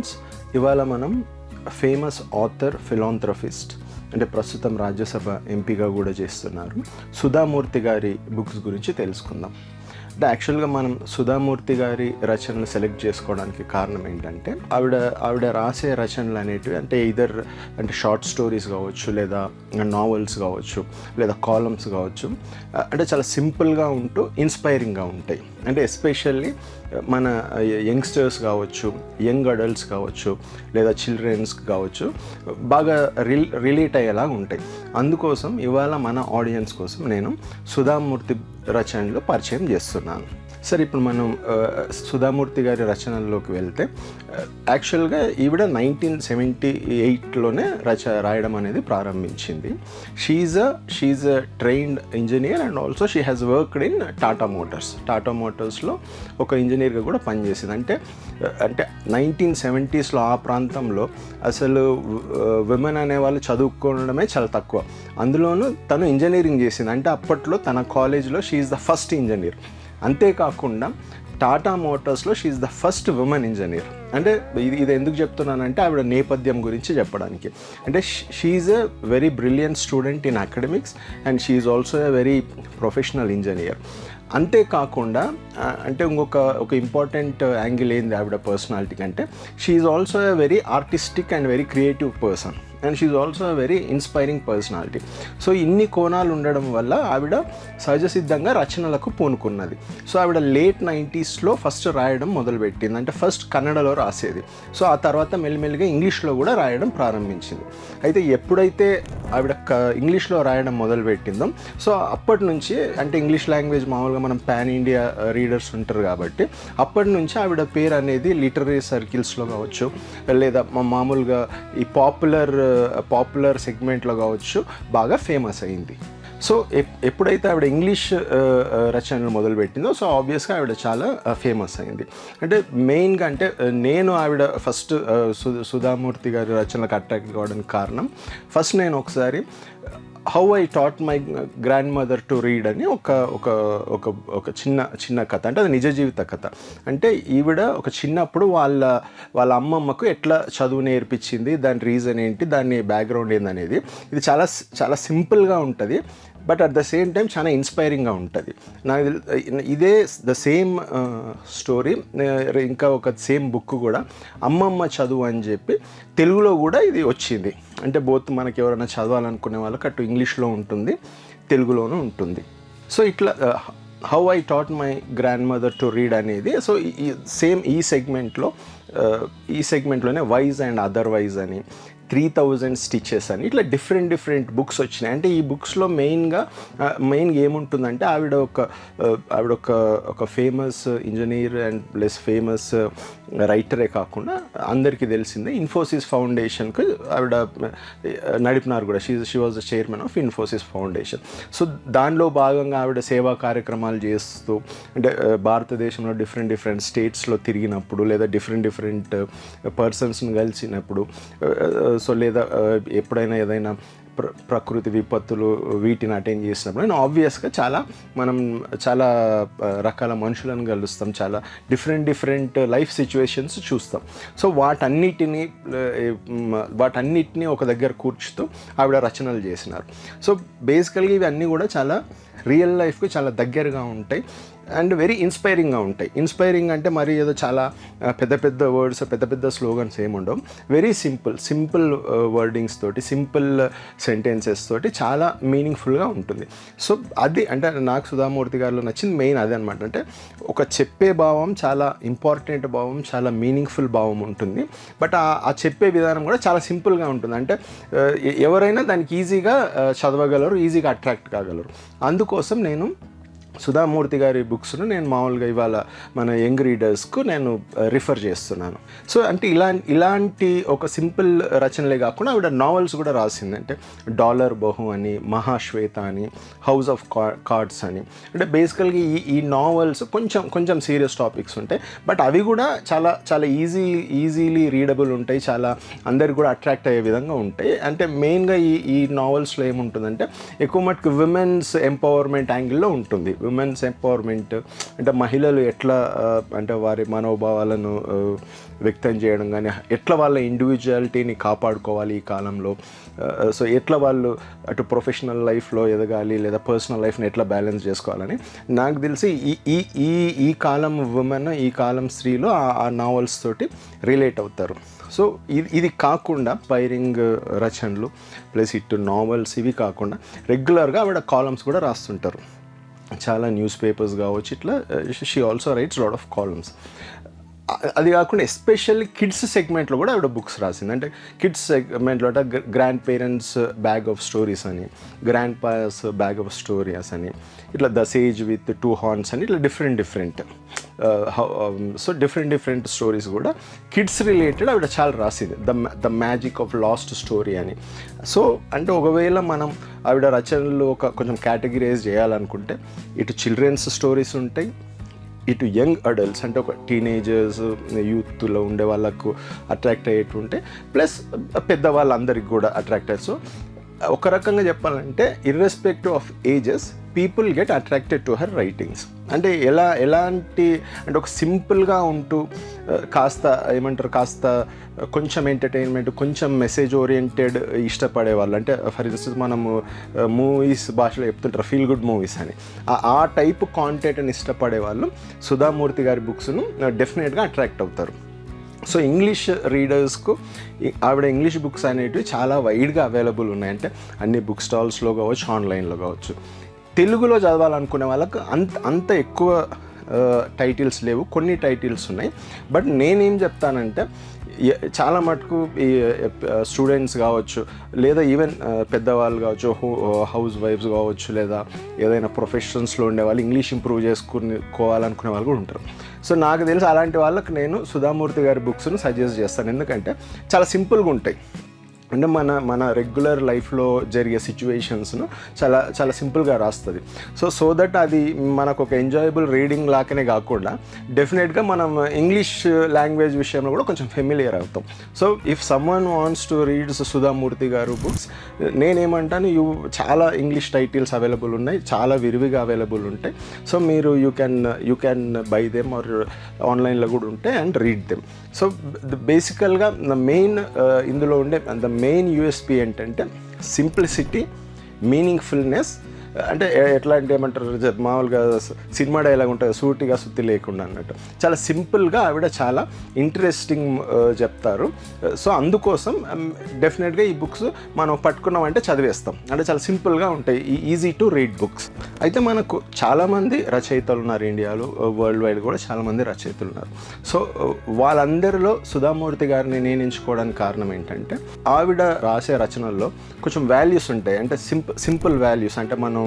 Friends ఇవాళ మనం famous author philanthropist అంటే ప్రస్తుతం రాజ్యసభ ఎంపీగా కూడా చేస్తున్నారు సుధామూర్తి గారి బుక్స్ గురించి తెలుసుకుందాం. అంటే యాక్చువల్గా మనం సుధామూర్తి గారి రచనలు సెలెక్ట్ చేసుకోవడానికి కారణం ఏంటంటే ఆవిడ ఆవిడ రాసే రచనలు అనేటివి అంటే ఇదర్ అంటే షార్ట్ స్టోరీస్ కావచ్చు లేదా నావెల్స్ కావచ్చు లేదా కాలమ్స్ కావచ్చు అంటే చాలా సింపుల్గా ఉంటూ ఇన్స్పైరింగ్గా ఉంటాయి. అంటే ఎస్పెషల్లీ మన యంగ్స్టర్స్ కావచ్చు యంగ్ అడల్ట్స్ కావచ్చు లేదా చిల్డ్రన్స్ కావచ్చు బాగా రిల్ రిలేట్ అయ్యేలా ఉంటాయి. అందుకోసం ఇవాళ మన ఆడియన్స్ కోసం నేను సుధామూర్తి రచనలు పరిచయం చేస్తున్నాను. సరే ఇప్పుడు మనం సుధామూర్తి గారి రచనల్లోకి వెళ్తే యాక్చువల్గా ఈవిడ నైన్టీన్ సెవెంటీ ఎయిట్లోనే రచ రాయడం అనేది ప్రారంభించింది. She a she a trained engineer and also she has worked in Tata Motors Tata మోటార్స్లో ఒక ఇంజనీర్గా కూడా పనిచేసింది. అంటే అంటే నైన్టీన్ సెవెంటీస్లో ఆ ప్రాంతంలో అసలు విమెన్ అనేవాళ్ళు చదువుకోవడమే చాలా తక్కువ. అందులోనూ తను ఇంజనీరింగ్ చేసింది. అంటే అప్పట్లో తన కాలేజ్లో షీఈ్ ద ఫస్ట్ ఇంజనీర్ అంతేకాకుండా Tata మోటార్స్లో she the first women engineer అంటే ఇది ఇది ఎందుకు చెప్తున్నానంటే ఆవిడ నేపథ్యం గురించి చెప్పడానికి. అంటే she a very brilliant student in academics and she also a very professional engineer అంతేకాకుండా అంటే ఇంకొక ఒక ఇంపార్టెంట్ యాంగిల్ ఏంది ఆవిడ పర్సనాలిటీకి అంటే she also a very artistic and very creative person and she also very inspiring personality so ఇన్ని కోణాలు ఉండడం వల్ల ఆవిడ సహజసిద్ధంగా రచనలకు పూనుకున్నది. సో ఆవిడ లేట్ నైంటీస్లో ఫస్ట్ రాయడం మొదలుపెట్టింది. అంటే ఫస్ట్ కన్నడలో రాసేది. సో ఆ తర్వాత మెల్లిమెల్లిగా ఇంగ్లీష్లో కూడా రాయడం ప్రారంభించింది. అయితే ఎప్పుడైతే ఆవిడ క- ఇంగ్లీష్లో రాయడం మొదలుపెట్టిందో సో అప్పటి నుంచి అంటే ఇంగ్లీష్ లాంగ్వేజ్ మామూలుగా మనం పాన్ ఇండియా రీడర్స్ ఉంటారు కాబట్టి అప్పటి నుంచి ఆవిడ పేరు అనేది లిటరీ సర్కిల్స్లో కావచ్చు లేదా మామూలుగా ఈ పాపులర్ పాపులర్ సెగ్మెంట్లో కావచ్చు బాగా ఫేమస్ అయింది. సో ఎప్- ఎప్పుడైతే ఆవిడ ఇంగ్లీష్ రచనలు మొదలుపెట్టిందో సో ఆబ్వియస్గా ఆవిడ చాలా ఫేమస్ అయింది. అంటే మెయిన్గా అంటే నేను ఆవిడ ఫస్ట్ సు సుధామూర్తి గారి రచనలకు అట్రాక్ట్ కావడానికి కారణం ఫస్ట్ నేను ఒకసారి how I taught my grandmother to read అని ఒక ఒక ఒక ఒక చిన్న చిన్న కథ. అంటే అది నిజ జీవిత కథ. అంటే ఈవిడ ఒక చిన్నప్పుడు వాళ్ళ వాళ్ళ అమ్మమ్మకు ఎట్లా చదువు నేర్పించింది దాని రీజన్ ఏంటి దాని బ్యాక్గ్రౌండ్ ఏందనేది. ఇది చాలా చాలా సింపుల్గా ఉంటుంది. But at the same time చాలా ఇన్స్పైరింగ్గా ఉంటుంది. నాకు ఇదే ద సేమ్ స్టోరీ ఇంకా ఒక సేమ్ బుక్ కూడా అమ్మమ్మ చదువు అని చెప్పి తెలుగులో కూడా ఇది వచ్చింది. అంటే బోత్ మనకి ఎవరైనా చదవాలనుకునే వాళ్ళకి అటు ఇంగ్లీష్లో ఉంటుంది తెలుగులోనూ ఉంటుంది. సో ఇట్లా how I taught my grandmother to read అనేది సో ఈ సేమ్ ఈ సెగ్మెంట్లో ఈ సెగ్మెంట్లోనే వైజ్ అండ్ అదర్వైజ్ అని త్రీ థౌజండ్ స్టిచెస్ అని. ఇట్లా డిఫరెంట్ డిఫరెంట్ బుక్స్ వచ్చినాయి. అంటే ఈ బుక్స్లో మెయిన్గా మెయిన్గా ఏముంటుందంటే ఆవిడ ఒక ఆవిడ ఒక ఒక famous engineer and plus famous రైటరే కాకుండా అందరికీ తెలిసిందే ఇన్ఫోసిస్ ఫౌండేషన్కి ఆవిడ నడిపినారు కూడా. She she was the chairman of Infosys foundation so దానిలో భాగంగా ఆవిడ సేవా కార్యక్రమాలు చేస్తూ అంటే భారతదేశంలో డిఫరెంట్ డిఫరెంట్ స్టేట్స్లో తిరిగినప్పుడు లేదా డిఫరెంట్ డిఫరెంట్ పర్సన్స్ని కలిసినప్పుడు సో లేదా ఎప్పుడైనా ఏదైనా ప్ర ప్రకృతి విపత్తులు వీటిని అటెండ్ చేసినప్పుడు నేను ఆబ్వియస్గా చాలా మనం చాలా రకాల మనుషులను కలుస్తాం చాలా డిఫరెంట్ డిఫరెంట్ లైఫ్ సిచ్యువేషన్స్ చూస్తాం. సో వాటన్నిటిని వాటన్నిటిని ఒక దగ్గర కూర్చుతూ ఆవిడ రచనలు చేసినారు. సో బేసికల్గా ఇవన్నీ కూడా చాలా రియల్ లైఫ్కి చాలా దగ్గరగా ఉంటాయి. అండ్ వెరీ ఇన్స్పైరింగ్గా ఉంటాయి. ఇన్స్పైరింగ్ అంటే మరి ఏదో చాలా పెద్ద పెద్ద వర్డ్స్ పెద్ద పెద్ద స్లోగన్స్ ఏముండవు వెరీ సింపుల్ సింపుల్ వర్డింగ్స్ తోటి సింపుల్ సెంటెన్సెస్ తోటి చాలా మీనింగ్ఫుల్గా ఉంటుంది. సో అది అంటే నాకు సుధామూర్తి గారిలో నచ్చింది మెయిన్ అదే అనమాట అంటే ఒక చెప్పే భావం చాలా ఇంపార్టెంట్ భావం చాలా మీనింగ్ఫుల్ భావం ఉంటుంది. బట్ ఆ చెప్పే విధానం కూడా చాలా సింపుల్గా ఉంటుంది. అంటే ఎవరైనా దానికి ఈజీగా చదవగలరు ఈజీగా అట్రాక్ట్ కాగలరు. అందుకోసం నేను సుధామూర్తి గారి బుక్స్ను నేను మామూలుగా ఇవాళ మన యంగ్ రీడర్స్కు నేను రిఫర్ చేస్తున్నాను. సో అంటే ఇలా ఇలాంటి ఒక సింపుల్ రచనలే కాకుండా ఆవిడ నావెల్స్ కూడా రాసింది. అంటే డాలర్ బహు అని మహాశ్వేత అని హౌస్ ఆఫ్ కార్డ్స్ అని. అంటే బేసికల్గా ఈ ఈ నావెల్స్ కొంచెం కొంచెం సీరియస్ టాపిక్స్ ఉంటాయి. బట్ అవి కూడా చాలా చాలా ఈజీ ఈజీలీ రీడబుల్ ఉంటాయి. చాలా అందరికి కూడా అట్రాక్ట్ అయ్యే విధంగా ఉంటాయి. అంటే మెయిన్గా ఈ ఈ నావెల్స్లో ఏముంటుందంటే ఎక్కువ మటుకు విమెన్స్ ఎంపవర్మెంట్ యాంగిల్లో ఉంటుంది. ఉమెన్స్ ఎంపవర్మెంట్ అంటే మహిళలు ఎట్లా అంటే వారి మనోభావాలను వ్యక్తం చేయడం కానీ ఎట్లా వాళ్ళ ఇండివిజువాలిటీని కాపాడుకోవాలి ఈ కాలంలో? సో ఎట్లా వాళ్ళు అటు ప్రొఫెషనల్ లైఫ్లో ఎదగాలి లేదా పర్సనల్ లైఫ్ని ఎట్లా బ్యాలెన్స్ చేసుకోవాలని? నాకు తెలిసి ఈ ఈ ఈ ఈ కాలం ఉమెన్ ఈ కాలం స్త్రీలు ఆ- ఆ నావల్స్ తోటి రిలేట్ అవుతారు. సో ఇది ఇది కాకుండా పైరింగ్ రచనలు ప్లస్ ఇటు నావల్స్ ఇవి కాకుండా రెగ్యులర్గా ఆవిడ కాలమ్స్ కూడా రాస్తుంటారు. చాలా న్యూస్ పేపర్స్ కావచ్చు ఇట్లా she also writes lot of columns అది కాకుండా ఎస్పెషల్లీ కిడ్స్ సెగ్మెంట్లో కూడా ఆవిడ బుక్స్ రాసింది. అంటే కిడ్స్ సెగ్మెంట్లో అంటే grandparents bag of stories అని grandpa's bag of stories అని ఇట్లా the sage with two horns అని ఇట్లా different different so different different stories కూడా. కిడ్స్ రిలేటెడ్ ఆవిడ చాలా రాసింది. The the magic of lost story అని. సో అంటే ఒకవేళ మనం ఆవిడ రచనలు ఒక కొంచెం కేటగిరైజ్ చేయాలనుకుంటే ఇటు చిల్డ్రన్స్ స్టోరీస్ ఉంటాయి ఇటు యంగ్ అడల్ట్స్ అంటే ఒక టీనేజర్స్ యూత్లో ఉండే వాళ్ళకు అట్రాక్ట్ అయ్యేటుంటే ప్లస్ పెద్దవాళ్ళందరికి కూడా అట్రాక్ట్ అయ్యారు సో ఒక రకంగా చెప్పాలంటే irrespective of ages people get attracted to her writings అంటే ఎలా ఎలాంటి అంటే ఒక సింపుల్గా ఉంటూ కాస్త ఏమంటారు కాస్త కొంచెం ఎంటర్టైన్మెంట్ కొంచెం మెసేజ్ ఓరియంటెడ్ ఇష్టపడే వాళ్ళు. అంటే ఫర్ ఇన్స్టెన్స్ మనము మూవీస్ భాషలో చెప్తుంటారు ఫీల్ గుడ్ మూవీస్ అని. ఆ- ఆ టైప్ కాంటెంట్ని ఇష్టపడే వాళ్ళు సుధామూర్తి గారి బుక్స్ను డెఫినెట్గా అట్రాక్ట్ అవుతారు. సో ఇంగ్లీష్ రీడర్స్కు ఆవిడ ఇంగ్లీష్ బుక్స్ అనేటివి చాలా వైడ్గా అవైలబుల్ ఉన్నాయి అంటే అన్ని బుక్ స్టాల్స్లో కావచ్చు ఆన్లైన్లో కావచ్చు. తెలుగులో చదవాలనుకునే వాళ్ళకు అంత అంత ఎక్కువ టైటిల్స్ లేవు. కొన్ని టైటిల్స్ ఉన్నాయి. బట్ నేనేం చెప్తానంటే చాలా మటుకు ఈ స్టూడెంట్స్ కావచ్చు లేదా ఈవెన్ పెద్దవాళ్ళు కావచ్చు హౌస్ వైఫ్స్ కావచ్చు లేదా ఏదైనా ప్రొఫెషన్స్లో ఉండే వాళ్ళు ఇంగ్లీష్ ఇంప్రూవ్ చేసుకుని వాళ్ళు కూడా ఉంటారు. సో నాకు తెలిసి అలాంటి వాళ్ళకి నేను సుధామూర్తి గారి బుక్స్ను సజెస్ట్ చేస్తాను. ఎందుకంటే చాలా సింపుల్గా ఉంటాయి. అంటే మన మన రెగ్యులర్ లైఫ్లో జరిగే సిచ్యువేషన్స్ను చాలా చాలా సింపుల్గా రాస్తుంది. సో సో దట్ అది మనకు ఒక ఎంజాయబుల్ రీడింగ్ లాగానే కాకుండా డెఫినెట్గా మనం ఇంగ్లీష్ లాంగ్వేజ్ విషయంలో కూడా కొంచెం ఫెమిలియర్ అవుతాం. So if someone wants to read Sudha Murthy గారు బుక్స్ నేనేమంటాను యూ చాలా ఇంగ్లీష్ టైటిల్స్ అవైలబుల్ ఉన్నాయి చాలా విరివిగా అవైలబుల్ ఉంటాయి. సో మీరు you can you can buy them or ఆన్లైన్లో కూడా ఉంటాయి అండ్ రీడ్ దెమ్ సో బేసికల్గా మెయిన్ ఇందులో ఉండే ద మెయిన్ యూఎస్పి ఏంటంటే సింప్లిసిటీ మీనింగ్ఫుల్నెస్ అంటే ఎట్లా అంటే ఏమంటారు? మామూలుగా సినిమా డైలాగ్ ఉంటుంది సూటిగా సుత్తి లేకుండా అన్నట్టు. చాలా సింపుల్గా ఆవిడ చాలా ఇంట్రెస్టింగ్ చెప్తారు. సో అందుకోసం డెఫినెట్గా ఈ బుక్స్ మనం పట్టుకున్నామంటే చదివేస్తాం. అంటే చాలా సింపుల్గా ఉంటాయి. Easy to read books. అయితే మనకు చాలామంది రచయితలు ఉన్నారు ఇండియాలో వరల్డ్ వైడ్ కూడా చాలామంది రచయితలు ఉన్నారు. సో వాళ్ళందరిలో సుధామూర్తి గారిని నేను ఎంచుకోవడానికి కారణం ఏంటంటే ఆవిడ రాసే రచనల్లో కొంచెం వాల్యూస్ ఉంటాయి. అంటే సింపుల్ సింపుల్ వాల్యూస్. అంటే మనం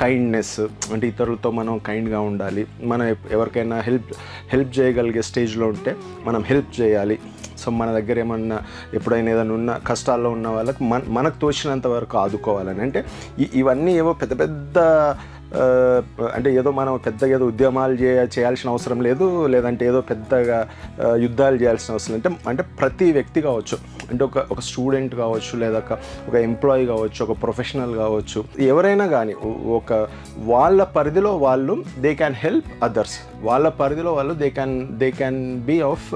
కైండ్నెస్ అంటే ఇతరులతో మనం కైండ్గా ఉండాలి. మనం ఎవరికైనా హెల్ప్ హెల్ప్ చేయగలిగే స్టేజ్లో ఉంటే మనం హెల్ప్ చేయాలి. సో మన దగ్గర ఏమన్నా ఎప్పుడైనా ఏదైనా ఉన్న కష్టాల్లో ఉన్న వాళ్ళకి మన మనకు తోచినంత వరకు ఆదుకోవాలని. అంటే ఇవన్నీ ఏవో పెద్ద పెద్ద అంటే ఏదో మనం పెద్దగా ఏదో ఉద్యమాలు చే చేయాల్సిన అవసరం లేదు లేదంటే ఏదో పెద్దగా యుద్ధాలు చేయాల్సిన అవసరం అంటే అంటే ప్రతి వ్యక్తి కావచ్చు అంటే ఒక ఒక స్టూడెంట్ కావచ్చు లేదా ఒక ఎంప్లాయీ కావచ్చు ఒక ప్రొఫెషనల్ కావచ్చు ఎవరైనా కానీ ఒక వాళ్ళ పరిధిలో వాళ్ళు దే క్యాన్ హెల్ప్ అదర్స్ వాళ్ళ పరిధిలో వాళ్ళు they can they can be of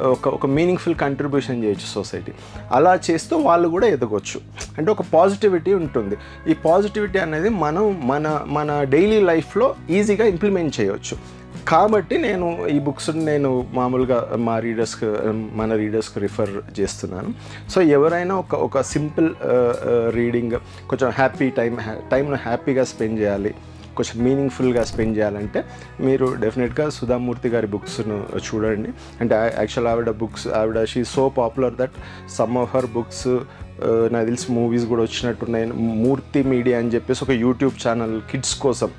ఒక ఒక మీనింగ్ఫుల్ కంట్రిబ్యూషన్ చేయొచ్చు సొసైటీ అలా చేస్తూ వాళ్ళు కూడా ఎదగొచ్చు. అంటే ఒక పాజిటివిటీ ఉంటుంది. ఈ పాజిటివిటీ అనేది మనం మన మన మన డైలీ లైఫ్లో ఈజీగా ఇంప్లిమెంట్ చేయొచ్చు. కాబట్టి నేను ఈ బుక్స్ నేను మామూలుగా మా రీడర్స్కి మన రీడర్స్కి రిఫర్ చేస్తున్నాను. సో ఎవరైనా ఒక ఒక సింపుల్ రీడింగ్ కొంచెం హ్యాపీ టైం టైంను హ్యాపీగా స్పెండ్ చేయాలి కొంచెం మీనింగ్ఫుల్గా స్పెండ్ చేయాలంటే మీరు డెఫినెట్గా సుధామూర్తి గారి బుక్స్ను చూడండి. అంటే యాక్చువల్ ఆవిడ బుక్స్ ఆవిడ she so popular that some of her books నాకు తెలిసి మూవీస్ కూడా వచ్చినట్టున్నాయి. మూర్తి మీడియా అని చెప్పేసి ఒక యూట్యూబ్ ఛానల్ కిడ్స్ కోసం.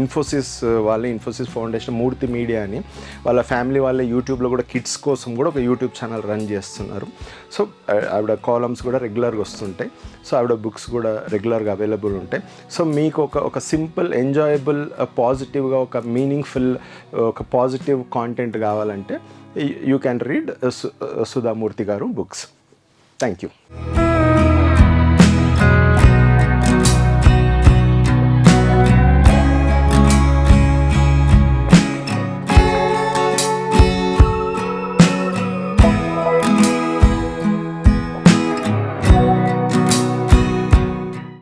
ఇన్ఫోసిస్ వాళ్ళ ఇన్ఫోసిస్ ఫౌండేషన్ మూర్తి మీడియా అని. వాళ్ళ ఫ్యామిలీ వాళ్ళ యూట్యూబ్లో కూడా కిడ్స్ కోసం కూడా ఒక యూట్యూబ్ ఛానల్ రన్ చేస్తున్నారు. సో ఆవిడ కాలమ్స్ కూడా రెగ్యులర్గా వస్తుంటాయి. సో ఆవిడ బుక్స్ కూడా రెగ్యులర్గా అవైలబుల్ ఉంటాయి. సో మీకు ఒక ఒక సింపుల్ ఎంజాయబుల్ పాజిటివ్గా ఒక మీనింగ్ఫుల్ ఒక పాజిటివ్ కాంటెంట్ కావాలంటే you can read Sudha Murty garu books thank you